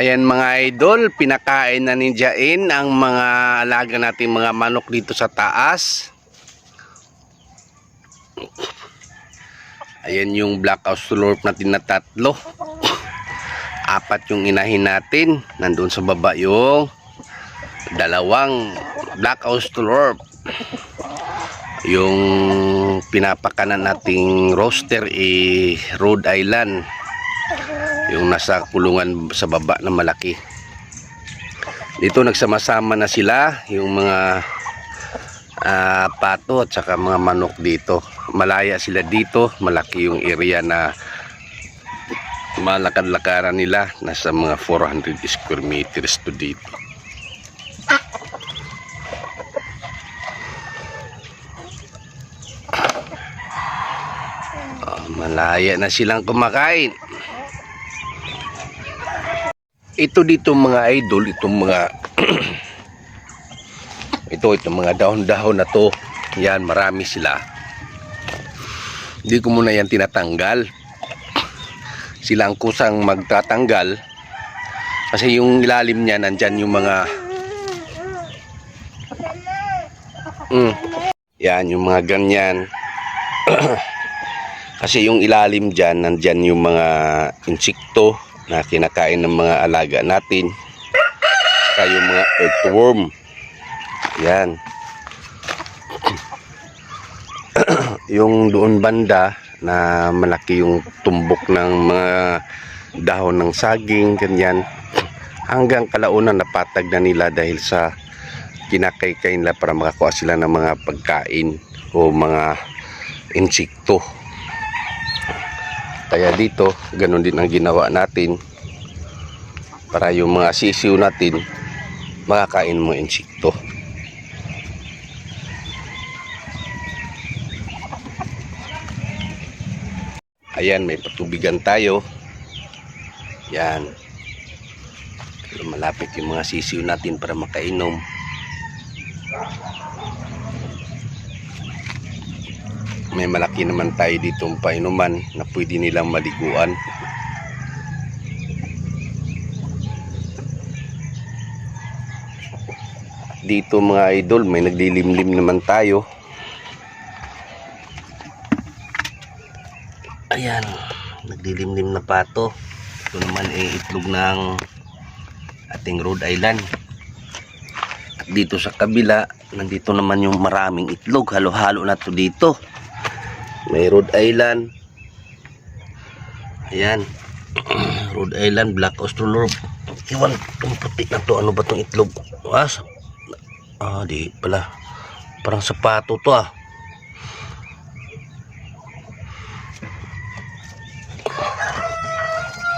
Ayan mga idol, pinakain na ni Jain ang mga alaga nating mga manok dito sa taas. Ayan yung black australorp natin na tatlo. Apat yung inahin natin. Nandun sa baba yung dalawang black australorp. Yung pinapakanan nating roster eh, Rhode Island yung nasa kulungan sa baba na malaki. Dito nagsama-sama na sila yung mga ah, pato at saka mga manok dito. Malaya sila dito malaki yung area na malakad-lakaran nila nasa mga 400 square meters to dito. Ah, malaya na silang kumakain ito dito mga idol, itong mga ito itong mga dahon-dahon na to. Yan, marami sila. Hindi ko muna yan tinatanggal. Sila ang kusang magtatanggal. Kasi yung ilalim niya, nandyan yung mga mm, yan, yung mga ganyan. Kasi yung ilalim dyan, nandyan yung mga insekto na kinakain ng mga alaga natin. Saka mga earthworm. Yan. yung doon banda na malaki yung tumbok ng mga dahon ng saging, ganyan. Hanggang kalaunan napatag na nila dahil sa kinakaykay nila para makakuha sila ng mga pagkain o mga insekto. Kaya dito, ganun din ang ginawa natin para yung mga sisiw natin makakain ng mga insekto. Ayan, may patubigan tayo. Yan. Malapit yung mga sisiw natin para makainom. May malaki naman tayo dito painuman na pwede nilang maliguan. Dito mga idol may naglilimlim naman tayo. Ayan naglilimlim na pato. Ito naman ay itlog ng ating Rhode Island. Dito sa kabila nandito naman yung maraming itlog. Halo-halo na to dito may Rhode Island. Ayan. Rhode Island Black Australorp iwan itong puti na to. Ano ba itong itlog? Ah, ah di pala. Parang sapato to ah.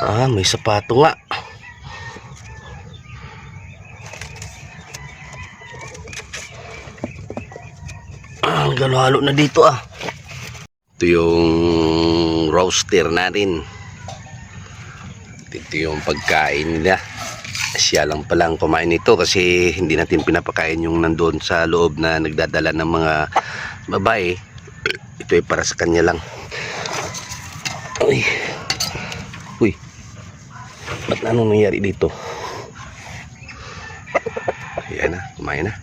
Ah may sapato nga. Ah halo na dito ah ito yung roaster natin. Ito yung pagkain nila. Siya lang palang kumain nito kasi hindi natin pinapakain yung nandoon sa loob na nagdadala ng mga babae. Ito ay para sa kanya lang. Uy. Uy. Ba't anong nangyari dito? Yan na kumain na